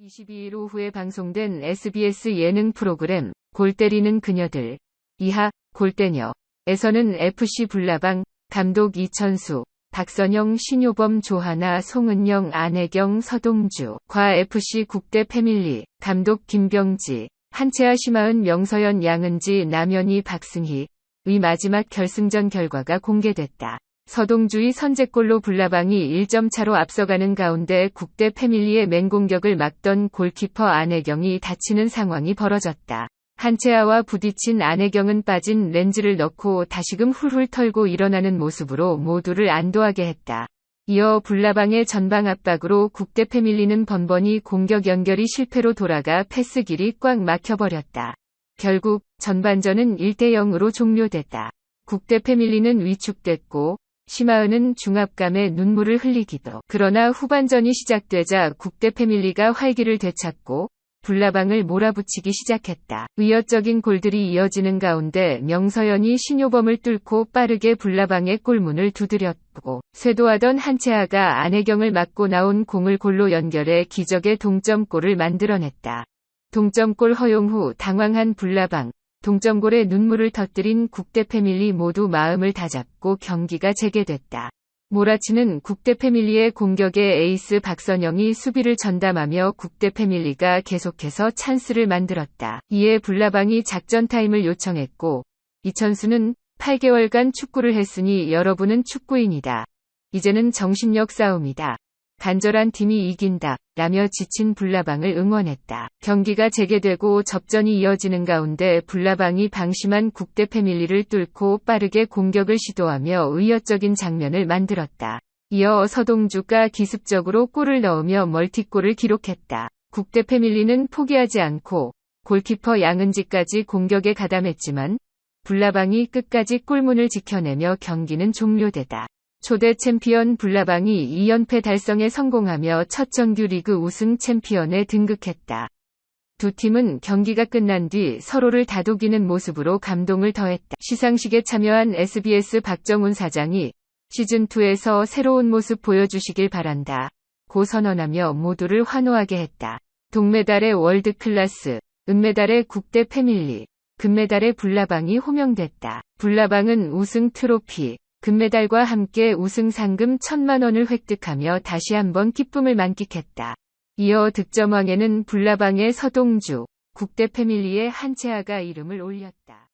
22일 오후에 방송된 SBS 예능 프로그램 골 때리는 그녀들. 이하 골때녀에서는 FC 불나방 감독 이천수 박선영 신효범 조하나 송은영 안혜경 서동주 과 FC 국대 패밀리 감독 김병지 한채아 심하은 명서연 양은지 남현희 박승희. 의 마지막 결승전 결과가 공개됐다. 서동주의 선제골로 불나방이 1점 차로 앞서가는 가운데 국대 패밀리의 맹공격을 막던 골키퍼 안혜경이 다치는 상황이 벌어졌다. 한채아와 부딪힌 안혜경은 빠진 렌즈를 넣고 다시금 훌훌 털고 일어나는 모습으로 모두를 안도하게 했다. 이어 불나방의 전방 압박으로 국대 패밀리는 번번이 공격 연결이 실패로 돌아가 패스 길이 꽉 막혀버렸다. 결국 전반전은 1대 0으로 종료됐다. 국대 패밀리는 위축됐고 심하은은 중압감에 눈물을 흘리기도. 그러나 후반전이 시작되자 국대 패밀리가 활기를 되찾고 불나방을 몰아붙이기 시작했다. 위협적인 골들이 이어지는 가운데 명서연이 신효범을 뚫고 빠르게 불나방의 골문을 두드렸고 쇄도하던 한채아가 안혜경을 맞고 나온 공을 골로 연결해 기적의 동점골을 만들어냈다. 동점골 허용 후 당황한 불나방. 동점골에 눈물을 터뜨린 국대 패밀리 모두 마음을 다잡고 경기가 재개됐다. 몰아치는 국대 패밀리의 공격에 에이스 박선영이 수비를 전담하며 국대 패밀리가 계속해서 찬스를 만들었다. 이에 불나방이 작전 타임을 요청했고 이천수는 8개월간 축구를 했으니 여러분은 축구인이다. 이제는 정신력 싸움이다. 간절한 팀이 이긴다. 라며 지친 불나방을 응원했다. 경기가 재개되고 접전이 이어지는 가운데 불나방이 방심한 국대 패밀리를 뚫고 빠르게 공격을 시도하며 의욕적인 장면을 만들었다. 이어 서동주가 기습적으로 골을 넣으며 멀티골을 기록했다. 국대 패밀리는 포기하지 않고 골키퍼 양은지까지 공격에 가담했지만 불나방이 끝까지 골문을 지켜내며 경기는 종료되다. 초대 챔피언 불나방이 2연패 달성에 성공하며 첫 정규 리그 우승 챔피언에 등극했다. 두 팀은 경기가 끝난 뒤 서로를 다독이는 모습으로 감동을 더했다. 시상식에 참여한 SBS 박정훈 사장이 시즌2에서 새로운 모습 보여주시길 바란다. 고 선언하며 모두를 환호하게 했다. 동메달의 월드 클래스, 은메달의 국대 패밀리, 금메달의 불나방이 호명됐다. 불나방은 우승 트로피, 금메달과 함께 우승 상금 천만 원을 획득하며 다시 한번 기쁨을 만끽했다. 이어 득점왕에는 불나방의 서동주, 국대 패밀리의 한채아가 이름을 올렸다.